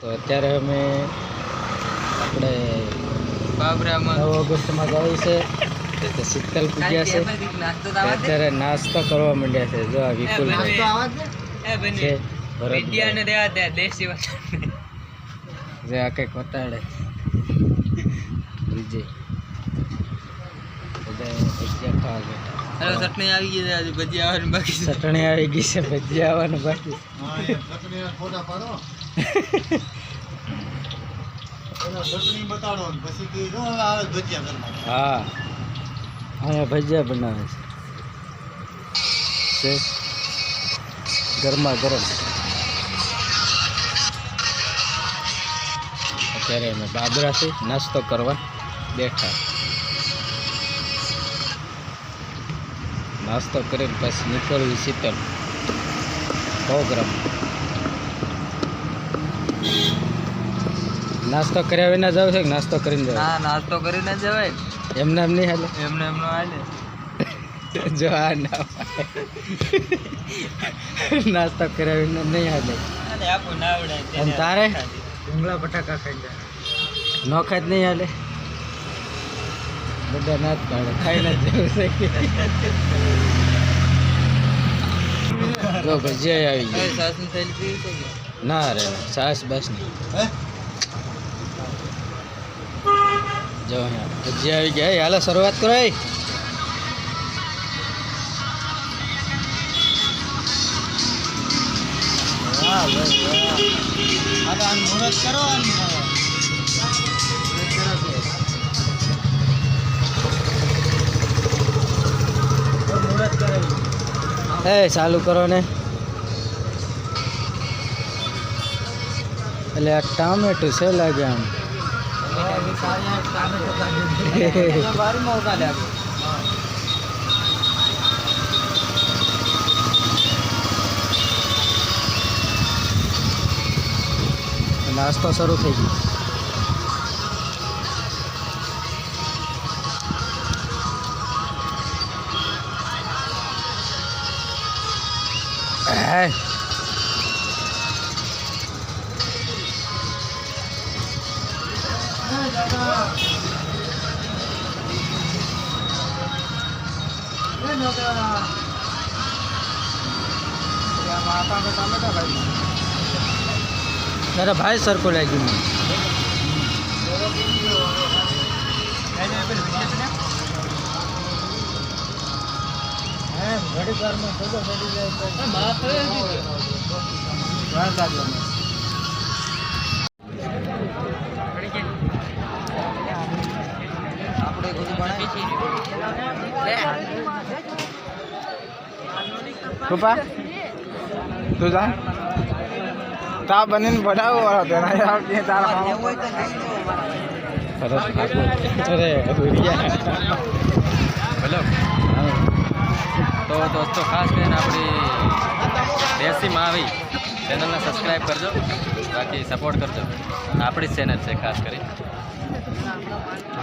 તો અત્યારે અમે આપણે બાબરામાં. નવ ઓગસ્ટમાં ગયું છે. તો શીતલ પૂજ્યા છે. અત્યારે નાસ્તો કરવા માંડ્યા છે. જો આ વિપુલ છે. જે આ કંઈક વટાડે વિજય હેલો ચટણી આવી ગઈ છે આજે ભજીયા આવવાનું બાકી છે. ચટણી આવી ગઈ છે ભજીયા આવવાનું બાકી હા. અહીંયા ભજીયા બનાવે છે. ગરમા ગરમ. અત્યારે અમે બાબરાથી નાસ્તો કરવા બેઠા. નાસ્તો કરીને પછી નીકળવી શીતળ પ્રોગ્રામ નાસ્તો કર્યા વિના જાવ છે કે નાસ્તો કરીને જાવ હા નાસ્તો કરીને જવાય. એમને એમ નહીં હાલે? એમને એમનો હાલે. જો આ ના નાસ્તો કર્યા વિના નહીં હાલે. આપું ના આવડે અને તારે? ઢુંગળા બટાકા ખાઈ જાય નો ખાય જ નહીં હાલે? બધા ના જ પાડે. ખાઈને જવું છે. જો ભજીયા આવી પીવી ના રે સાસ બસ નહીં. જો, ભજીયા આવી ગયા. હાલો, શરૂઆત કરો, એ. કરો. એ, ચાલુ કરો ને. એટલે આ ટામેટું છે લાગે આમ. માં ઉતારે નાસ્તો શરૂ થઈ ગયો. હે? તારા ભાઈ સરખું લાગ્યું મને ઘડીક વારમાં ખબર પડી આપણે બધું બનાવી. કૃપા તું જા. તા બનીને બનાવો વાળો તેના આવતી તારા સરસ અરે હેલો તો દોસ્તો ખાસ કરીને આપણી દેશી આવી ચેનલને સબસ્ક્રાઈબ કરજો. બાકી સપોર્ટ કરજો. આપણી જ ચેનલ છે ખાસ કરી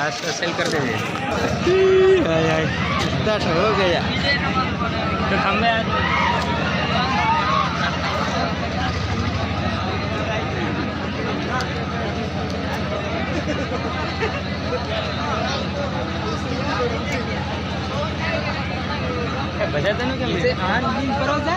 आज तो सेल कर देंगे इतना हो गया तो हमें आज बजाता ना क्या आज दिन परोसा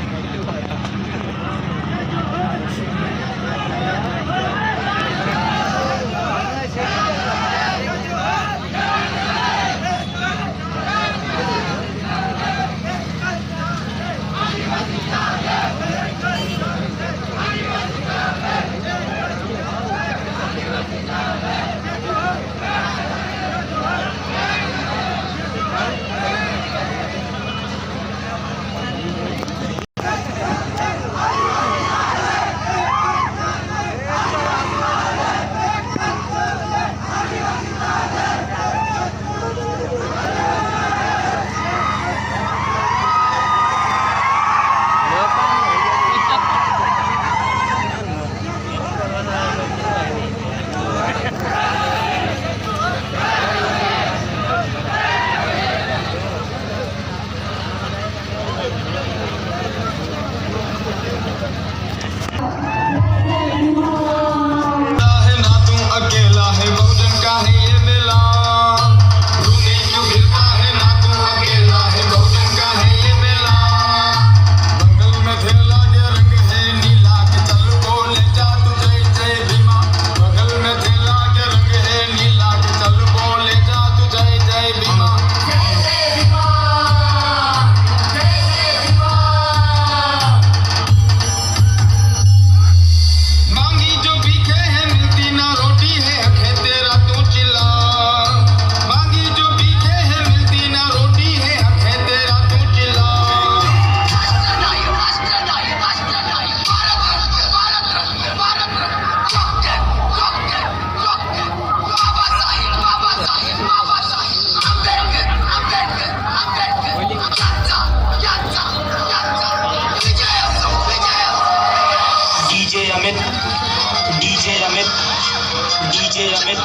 DJ Amit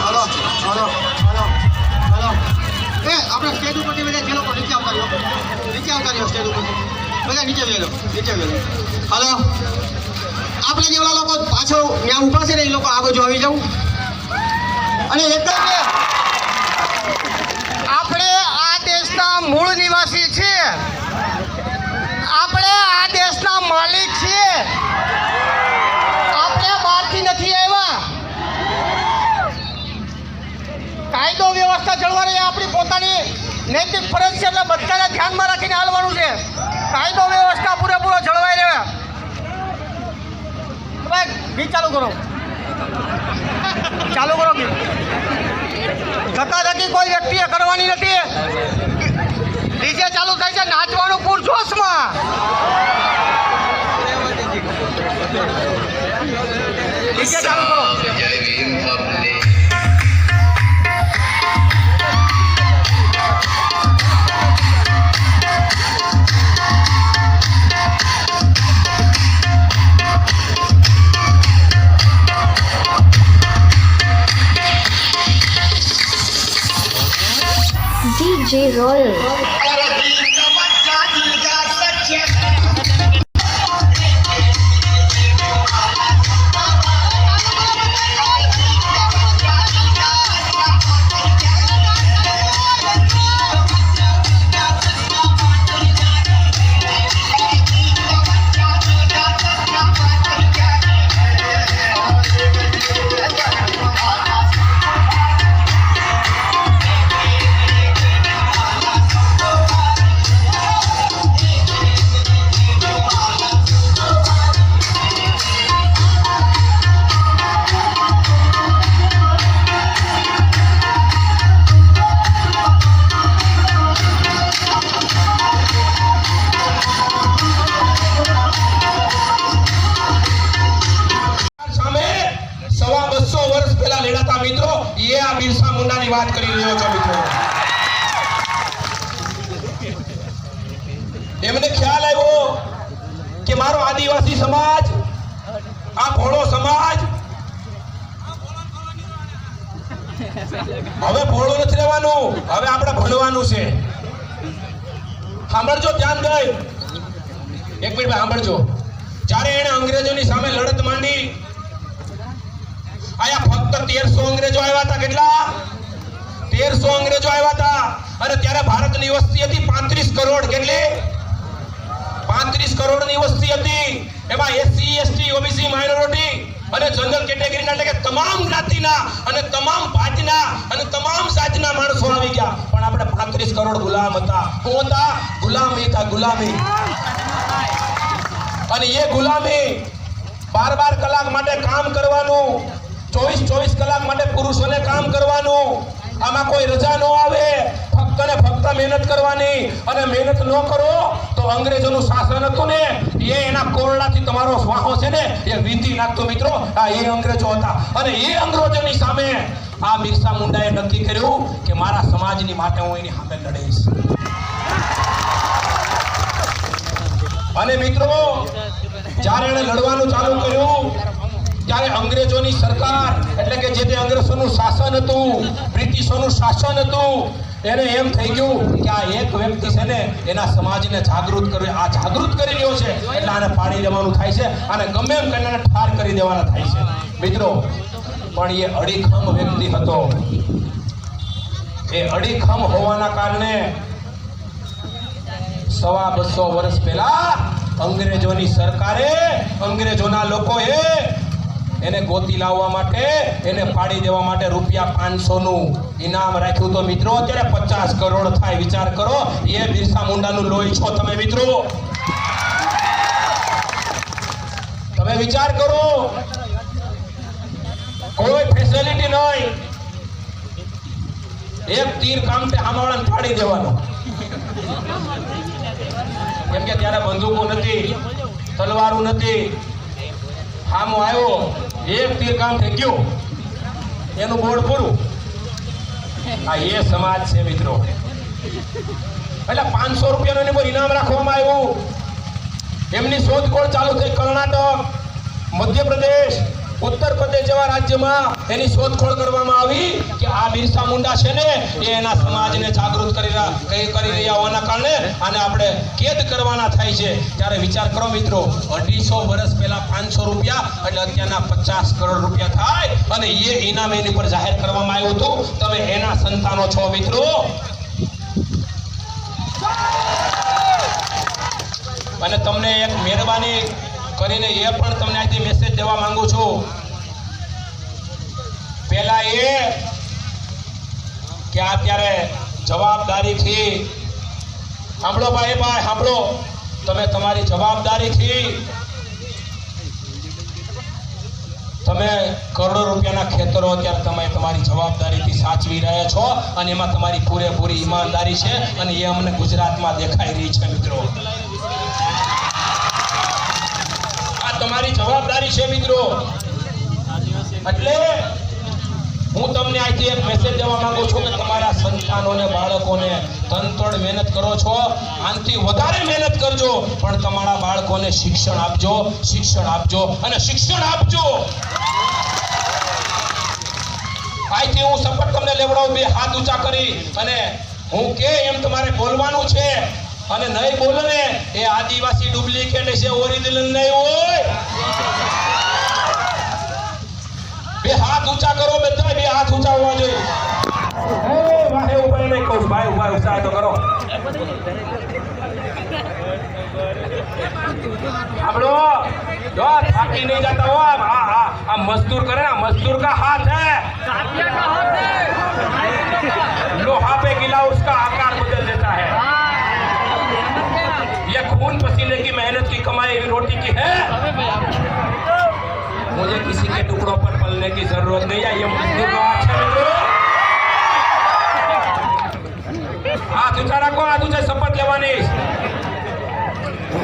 hello hello hello hello એ, આપણે સ્ટેજ ઉપરથી બધા જે લોકો નીચે આવતા રહ્યો. નીચે આવતા રહ્યો સ્ટેજ ઉપરથી. બધા નીચે વેલો નીચે વેલો હલો. આપણે જેવડા લોકો પાછો ત્યાં ઊભા છે ને, એ લોકો આ બાજુ આવી જાઉં. અને એક જ આપણે આ દેશના મૂળ નિવાસી છીએ. આપણે આ દેશના માલિક છીએ આપણે બહારથી નથી આવ્યા કાયદો વ્યવસ્થા જળવાની આપણી પોતાની નૈતિક ફરજ છે એટલે બધાને ધ્યાનમાં રાખીને હાલવાનું છે. કાયદો વ્યવસ્થા પૂરેપૂરો જળવાઈ રહે. ગીત ચાલુ કરો. ચાલુ કરો ગીત. ધક્કા ધક્કી કોઈ વ્યક્તિએ કરવાની નથી. ડીજે ચાલુ થાય છે, નાચવાનું પૂરજોશમાં ડીજે ચાલુ કરો. G. Royal. સાંભળજો, ધ્યાન દઈ એક મિનિટ સાંભળજો. જ્યારે એણે અંગ્રેજોની સામે લડત માંડી, આયા ફક્ત તેરસો અંગ્રેજો આવ્યા હતા, કેટલા? તેરસો અંગ્રેજો આવ્યા હતા. અને ત્યારે ભારતની વસ્તી હતી પાંત્રીસ કરોડ, કેટલી? પાંત્રીસ કરોડની વસ્તી હતી. એમાં એસસી, એસટી, ઓબીસી માઇનોરિટી અને જનરલ કેટેગરીના એટલે કે તમામ જ્ઞાતિના અને તમામ ભાતના અને તમામ જાતના માણસો આવી ગયા. પણ આપણે પાંત્રીસ કરોડ ગુલામ હતા. શું હતા? ગુલામી હતા, ગુલામી. અને એ ગુલામી બાર બાર કલાક માટે કામ કરવાનું, ચોવીસ ચોવીસ કલાક માટે પુરુષોને કામ કરવાનું. આમાં કોઈ રજા ન આવે. ફક્ત ફક્ત મહેનત કરવાની અને મહેનત ન કરો તો અંગ્રેજોનું શાસન હતું ને, એ એના કોરડાથી તમારો સ્વાહો છે ને, એ વીતી નાખતો મિત્રો. આ એ અંગ્રેજો હતા. અને એ અંગ્રેજોની સામે આ બિરસા મુંડાએ નક્કી કર્યું કે મારા સમાજની માટે હું એની સામે લડીશ. અને મિત્રો, જ્યારે એણે લડવાનું ચાલુ કર્યું, ત્યારે અંગ્રેજોની સરકાર, એટલે કે જે તે અંગ્રેજોનું શાસન હતું, બ્રિટિશોનું શાસન હતું એને એમ થઈ ગયું કે આ એક વ્યક્તિ છે ને એના સમાજને જાગૃત કર્યો આ જાગૃત કરી રહ્યો છે. એટલે આને પાડી દેવાનું થાય છે અને ગમે એમ કરીને ઠાર કરી દેવાના થાય છે. મિત્રો, પણ એ અડીખમ વ્યક્તિ હતો. એ અડીખમ હોવાના કારણે સવા બસો વર્ષ પહેલા અંગ્રેજોની સરકારે અંગ્રેજોના લોકોએ એને ગોતી લાવવા માટે, એને પાડી દેવા માટે રૂપિયા પાંચસો નું ઇનામ રાખ્યું. તો મિત્રો, અત્યારે પચાસ કરોડ થાય. વિચાર કરો, એ બિરસા મુંડાનું લોહી છો તમે મિત્રો? તમે વિચાર કરો. કોઈ ફેસિલિટી નહીં. એક તીર કામ તે હામાવાળાને ફાડી દેવાનો. કેમ કે ત્યારે બંદૂકો નથી, તલવારો નથી. હામો આવ્યો. એક તીર કામ થઈ ગયું. એનું બોર્ડ પૂરું આ એ સમાજ છે મિત્રો. એટલે પાંચસો રૂપિયાનું એની પર ઇનામ રાખવામાં આવ્યું. એમની શોધખોળ ચાલુ થઈ કર્ણાટક, મધ્યપ્રદેશ ઉત્તર પ્રદેશ જેવા રાજ્યમાં એની શોધખોળ કરવામાં આવી કે આ બિરસા મુંડા છે ને, એ એના સમાજને જાગૃત કરી રહ્યા કરી રહ્યા હોવાના કારણે આને આપણે કેદ કરવાના થાય છે. ત્યારે વિચાર કરો મિત્રો, અઢીસો વર્ષ પહેલા પાંચસો રૂપિયા એટલે અત્યારના પચાસ કરોડ રૂપિયા થાય અને એ ઇનામ એની પર જાહેર કરવામાં આવ્યું હતું. તમે એના સંતાનો છો મિત્રો. અને તમને એક મહેરબાની કરીને એ પણ તમને આજે મેસેજ દેવા માંગુ છું. પહેલા એ કે અત્યારે જવાબદારીથી સાંભળો ભાઈ ભાઈ, સાંભળો. તમે તમારી જવાબદારીથી તમે કરોડો રૂપિયાના ખેતરો અત્યારે તમે તમારી જવાબદારીથી સાચવી રહ્યા છો અને એમાં તમારી પૂરેપૂરી ઈમાનદારી છે અને એ અમને ગુજરાતમાં દેખાઈ રહી છે, મિત્રો આ તમારી જવાબદારી છે મિત્રો. એટલે હું તમને અહીંથી એક મેસેજ દેવા માંગુ છું કે તમારા સંતાનોને બાળકોને તનતોડ મહેનત કરો છો. આનાથી વધારે મહેનત કરજો, પણ તમારા બાળકોને શિક્ષણ આપજો શિક્ષણ આપજો અને શિક્ષણ આપજો. અહીંથી હું શપથ તમને લેવડાવું, બે હાથ ઊંચા કરી અને હું કે એમ તમારે બોલવાનું છે. અને નહીં બોલે ને એ આદિવાસી ડુપ્લિકેટ છે ઓરિજિનલ નહીં હોય. બે હાથ ઊંચા કરો બધા બે હાથ ઊંચા હોવા જોઈએ. વાહે ઉપર નહીં કહું ભાઈ ઊભા ઉત્સાહ તો કરો. આપણો જો થાકી નહીં જતા હો હા હા આ મજદૂર કરે ને મજદૂર કા હાથ હે? લોહા પે ગિલા ઉસકા આકા मेहनत की कमाई हुई रोटी की है मुझे किसी के टुकड़ों पर पलने की जरूरत नहीं है ये मजदूर का हाथ है मित्रों હાથ ઊંચા રાખો હાથ ઊંચા શપથ લેવાની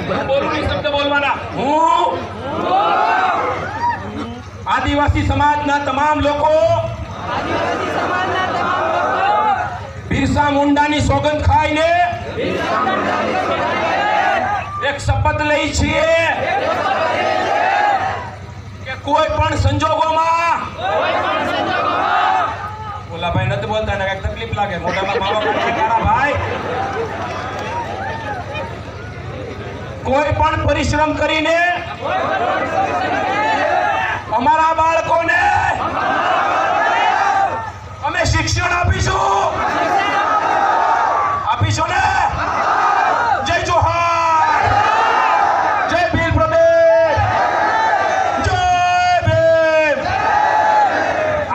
હું બોલું નહીં શબ્દ બોલવાના હું આદિવાસી સમાજના તમામ લોકો બિરસા મુંડાની સોગંદ ખાઈને એક શપથ લઈ છીએ કે કોઈ પણ સંજોગોમાં ઓલા ભાઈ નથી બોલતા ને કંઈક તકલીફ લાગે. મોઢામાં માવા ભાઈ. કોઈ પણ પરિશ્રમ કરીને અમારા બાળકોને અમે શિક્ષણ આપીશું આપીશું ને જય જોહાર જય ભીલ પ્રદેશ જય ભીમ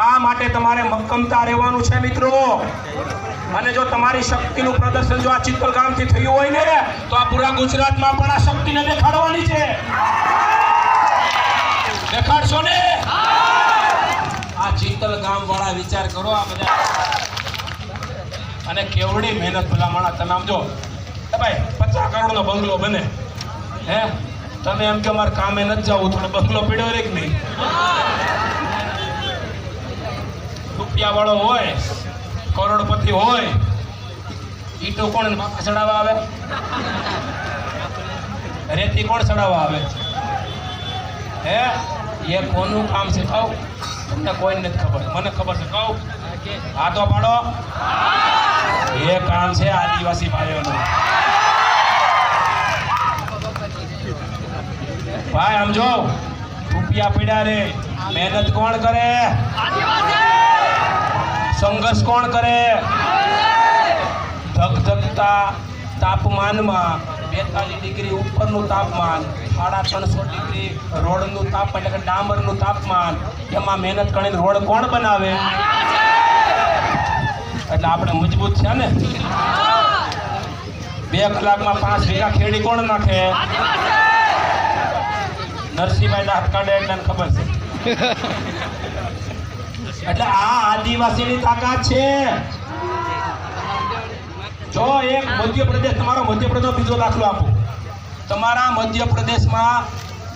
આ માટે તમારે મક્કમતા રહેવાનું છે મિત્રો અને જો તમારી શક્તિનું પ્રદર્શન જો આ ચિત્તલ ગામથી થયું હોય ને, તો આ પૂરા ગુજરાતમાં પણ આ શક્તિને દેખાડવાની છે. દેખાડશો ને? આ ચિત્તલ ગામ વાળા વિચાર કરો આ બધા. અને કેવડી મહેનત ભલા માણસ તમે આમ જો. ભાઈ, પચાસ કરોડનો બંગલો બને. હે? તમે એમ કે અમારે કામે નથી જવું થોડો બંગલો પીડ્યો રે કે નહીં? રૂપિયા વાળો હોય, કરોડપતિ હોય ઈટો કોણ માથે ચડાવવા આવે? રેતી કોણ ચડાવવા આવે? હે? એ કોનું કામ છે કહું તમને કોઈને નથી ખબર. મને ખબર છે કહું હા તો પાડો. એ કામ છે આદિવાસી ભાઈઓનું. ભાઈ આમ જો. રૂપિયા પીડા રે. મહેનત કોણ કરે? સંઘર્ષ કોણ કરે? ધગધગતા તાપમાનમાં બેતાલીસ ડિગ્રી ઉપરનું તાપમાન સાડા ત્રણસો ડિગ્રી રોડનું તાપમાન એટલે કે ડામરનું તાપમાન એમાં મહેનત કરીને રોડ કોણ બનાવે? એટલે આપણે મજબૂત છે ને? બે કલાકમાં પાંચ વીઘા ખેડી કોણ નાખે? નરસિંહભાઈ હાથ કાઢે એટલે ખબર છે. એટલે આ આદિવાસીની તાકાત છે. જો એક મધ્યપ્રદેશ તમારો મધ્યપ્રદેશ બીજો દાખલો આપો. તમારા મધ્યપ્રદેશમાં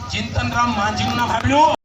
ચિંતનરામ માંઝીનું નામ સાંભળ્યું